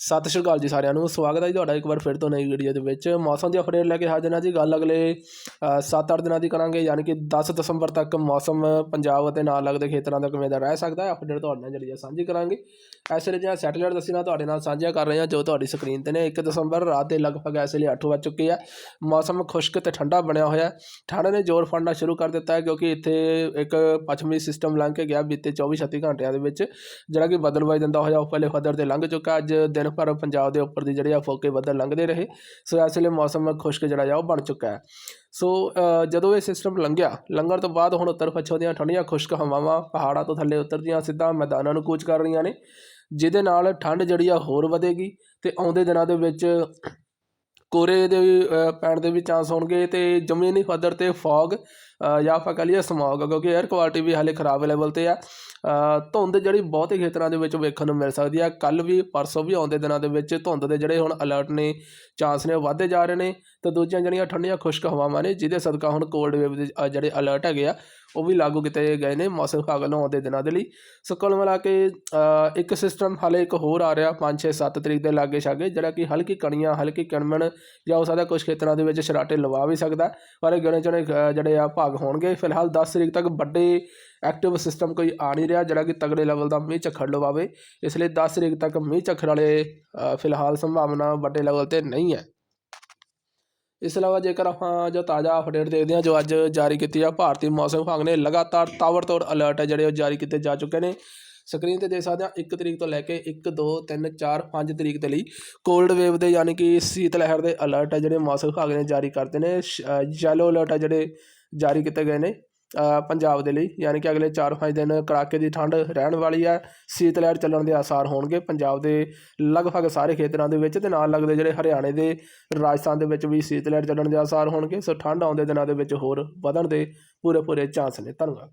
ਸਤਿ ਸ਼੍ਰੀ ਅਕਾਲ ਜੀ ਸਾਰਿਆਂ ਨੂੰ, ਸਵਾਗਤ ਹੈ ਜੀ ਤੁਹਾਡਾ ਇੱਕ ਵਾਰ ਫਿਰ ਤੋਂ ਨਈ ਵੀਡੀਓ ਦੇ ਵਿੱਚ। ਮੌਸਮ ਦੀ ਅਪਡੇਟ ਲੈ ਕੇ ਹਾਜ਼ਰ ਹਾਂ ਜੀ ਗੱਲ ਅਗਲੇ 7-8 ਦਿਨਾਂ ਦੀ ਕਰਾਂਗੇ, ਯਾਨੀ ਕਿ 10 ਦਸੰਬਰ ਤੱਕ ਮੌਸਮ ਪੰਜਾਬ ਅਤੇ ਨਾਲ ਲੱਗਦੇ ਖੇਤਰਾਂ ਦਾ ਕਿਵੇਂ ਦਾ ਰਹਿ ਸਕਦਾ ਹੈ। ਅਪਡੇਟ ਤੁਹਾਡੇ ਨਾਲ ਜਿਹੜੀ ਹੈ ਸਾਂਝੀ ਕਰਾਂਗੇ। ਇਸ ਵੇਲੇ ਜਿਹੜਾ ਸੈਟੇਲਾਈਟ ਦੱਸੀ ਨਾ ਤੁਹਾਡੇ ਨਾਲ ਸਾਂਝਾ ਕਰ ਰਹੇ ਹਾਂ ਜੋ ਤੁਹਾਡੀ ਸਕਰੀਨ ਤੇ ਨੇ। 1 ਦਸੰਬਰ ਰਾਤ ਦੇ ਲਗਭਗ ਇਸ ਲਈ 8 ਵੱਜ ਚੁੱਕੀ ਹੈ ਮੌਸਮ ਖੁਸ਼ਕ ਤੇ ਠੰਡਾ ਬਣਿਆ ਹੋਇਆ ਹੈ। ਠੰਡ ਨੇ ਜ਼ੋਰ ਫੜਨਾ ਸ਼ੁਰੂ ਕਰ ਦਿੱਤਾ ਹੈ, ਕਿਉਂਕਿ ਇੱਥੇ ਇੱਕ ਪੱਛਮੀ ਸਿਸਟਮ ਲੰਘ ਕੇ ਗਿਆ ਬੀਤੇ 24-36 ਘੰਟਿਆਂ ਦੇ ਵਿੱਚ, ਜਿਹੜਾ ਕਿ ਬਦਲਵਾਈ ਦਿੰਦਾ ਹੋਇਆ, ਉਹ ਪਹਿਲੇ ਫਦਰ ਤੇ ਲੰਘ ਚੁੱਕਾ। ਅੱਜ ਦਿਨ ਭਰ ਪੰਜਾਬ ਦੇ ਉੱਪਰ ਦੀ ਜਿਹੜੇ ਆ ਫੋਕੇ ਬੱਦਲ ਲੰਘਦੇ ਰਹੇ। ਸੋ ਇਸ ਵੇਲੇ ਮੌਸਮ ਖੁਸ਼ਕ ਜਿਹੜਾ ਆ ਉਹ ਬਣ ਚੁੱਕਾ ਹੈ। ਸੋ ਜਦੋਂ ਇਹ ਸਿਸਟਮ ਲੰਘਿਆ ਲੰਘਣ ਤੋਂ ਬਾਅਦ ਹੁਣ ਉੱਤਰ ਪੱਛਮ ਦੀਆਂ ਠੰਡੀਆਂ ਖੁਸ਼ਕ ਹਵਾਵਾਂ ਪਹਾੜਾਂ ਤੋਂ ਥੱਲੇ ਉਤਰਦੀਆਂ ਸਿੱਧਾ ਮੈਦਾਨਾਂ ਨੂੰ ਕੂਚ ਕਰ ਰਹੀਆਂ ਨੇ ਜਿਹਦੇ ਨਾਲ ਠੰਡ ਜਿਹੜੀ ਆ ਹੋਰ ਵਧੇਗੀ ਤੇ ਆਉਂਦੇ ਦਿਨਾਂ ਦੇ ਵਿੱਚ ਕੋਰੇ ਦੇ ਵੀ, ਪੈਣ ਦੇ ਵੀ ਚਾਂਸ ਹੋਣਗੇ ਤੇ ਜ਼ਮੀਨੀ ਪੱਧਰ ਤੇ ਫੌਗ ਜਾਂ ਆਪਾਂ ਕਹ ਲਈਏ ਸਮੌਗ ਕਿਉਂਕਿ 에ਅਰ ਕੁਆਲਿਟੀ ਵੀ ਹਾਲੇ ਖਰਾਬ ਲੈਵਲ ਤੇ ਆ। ਧੁੰਦ ਜਿਹੜੀ ਬਹੁਤੇ ਖੇਤਰਾਂ ਦੇ ਵਿੱਚ ਵੇਖਣ ਨੂੰ ਮਿਲ ਸਕਦੀ ਆ। ਕੱਲ ਵੀ, ਪਰਸੋਂ ਵੀ ਆਉਂਦੇ ਦਿਨਾਂ ਦੇ ਵਿੱਚ ਧੁੰਦ ਦੇ ਜਿਹੜੇ ਹੁਣ ਅਲਰਟ ਨੇ ਚਾਂਸ ਨੇ ਉਹ ਵੱਧਦੇ ਜਾ ਰਹੇ ਨੇ। ਤੇ ਦੂਜੀਆਂ ਜਿਹੜੀਆਂ ਠੰਡੀਆਂ ਖੁਸ਼ਕ ਹਵਾਵਾਂ ਨੇ, ਜਿਹਦੇ ਸਦਕਾ ਹੁਣ ਕੋਲਡ ਵੇਵ ਦੇ ਜਿਹੜੇ ਅਲਰਟ ਹੈਗੇ ਆ, ਉਹ ਵੀ ਲਾਗੂ ਕੀਤੇ ਗਏ ਨੇ ਮੌਸਮ ਵਿਭਾਗ ਵੱਲੋਂ ਆਉਂਦੇ ਦਿਨਾਂ ਦੇ ਲਈ। ਸੋ ਕੁੱਲ ਮਿਲਾ ਕੇ ਇੱਕ ਸਿਸਟਮ ਹਾਲੇ ਇੱਕ ਹੋਰ ਆ ਰਿਹਾ 5 6 7 ਤਰੀਕ ਦੇ ਲਾਗੇ ਛਾਗੇ, ਜਿਹੜਾ ਕਿ ਹਲਕੀ ਕਣੀਆਂ, ਹਲਕੀ ਕਿਣਮਣ ਜਾਂ ਹੋ ਸਕਦਾ ਕੁਝ ਖੇਤਰਾਂ ਦੇ ਵਿੱਚ ਸ਼ਰਾਟੇ ਲਵਾ ਵੀ ਸਕਦਾ। ਪਰ ਗਿਣੇ ਚੁਣੇ ਜਿਹੜੇ ਆ ਭਾਗ ਹੋਣਗੇ। ਫਿਲਹਾਲ 10 ਤਰੀਕ ਤੱਕ ਵੱਡੇ ਐਕਟਿਵ ਸਿਸਟਮ ਕੋਈ ਆ ਨਹੀਂ ਰਿਹਾ, ਜਿਹੜਾ ਕਿ ਤਗੜੇ ਲੈਵਲ ਦਾ ਮੀਂਹ ਝੱਖੜ ਲਵਾਵੇ। ਇਸ ਲਈ 10 ਤਰੀਕ ਤੱਕ ਮੀਂਹ ਝੱਖੜ ਵਾਲੇ ਫਿਲਹਾਲ ਸੰਭਾਵਨਾ ਵੱਡੇ ਲੈਵਲ ਤੇ ਨਹੀਂ ਹੈ। ਇਸ ਤੋਂ ਇਲਾਵਾ ਜੇਕਰ ਆਪਾਂ ਜੋ ਤਾਜ਼ਾ ਅਪਡੇਟ ਦੇਖਦੇ ਹਾਂ, ਜੋ ਅੱਜ ਜਾਰੀ ਕੀਤੀ ਆ, ਭਾਰਤੀ ਮੌਸਮ ਵਿਭਾਗ ਨੇ ਲਗਾਤਾਰ ਤਾਬੜਤੋੜ ਅਲਰਟ ਹੈ, ਜਿਹੜੇ ਉਹ ਜਾਰੀ ਕੀਤੇ ਜਾ ਚੁੱਕੇ ਨੇ। ਸਕਰੀਨ ਤੇ ਦੇਖ ਸਕਦੇ ਹਾਂ 1 ਤਰੀਕ ਤੋਂ ਲੈ ਕੇ 1 2 3 4 5 ਤਰੀਕ ਦੇ ਲਈ ਕੋਲਡ ਵੇਵ ਦੇ ਯਾਨੀ ਕਿ ਸੀਤ ਲਹਿਰ ਦੇ ਅਲਰਟ ਹੈ, ਜਿਹੜੇ ਮੌਸਮ ਵਿਭਾਗ ਨੇ ਜਾਰੀ ਕਰਦੇ ਨੇ। ਯੈਲੋ ਅਲਰਟ ਹੈ, ਜਿਹੜੇ ਜਾਰੀ ਕੀਤੇ ਗਏ ਨੇ। ਪੰਜਾਬ ਦੇ ਲਈ, ਯਾਨੀ ਕਿ ਅਗਲੇ 4-5 ਦਿਨ ਕੜਾਕੇ ਦੀ ਠੰਡ ਰਹਿਣ ਵਾਲੀ ਹੈ। ਸੀਤ ਲਹਿਰ ਚੱਲਣ ਦੇ ਆਸਾਰ ਹੋਣਗੇ। ਪੰਜਾਬ ਦੇ ਲਗਭਗ ਸਾਰੇ ਖੇਤਰਾਂ ਦੇ ਵਿੱਚ ਤੇ ਨਾਲ ਲੱਗਦੇ ਜਿਹੜੇ ਹਰਿਆਣੇ ਦੇ ਰਾਜਸਥਾਨ ਦੇ ਵਿੱਚ ਵੀ ਸੀਤ ਲਹਿਰ ਚੱਲਣ ਦੇ ਆਸਾਰ ਹੋਣਗੇ। ਸੋ ਠੰਡ ਆਉਂਦੇ ਦਿਨਾਂ ਦੇ ਵਿੱਚ ਹੋਰ ਵਧਣ ਦੇ ਪੂਰੇ ਪੂਰੇ ਚਾਂਸ ਨੇ। ਧੰਨਵਾਦ।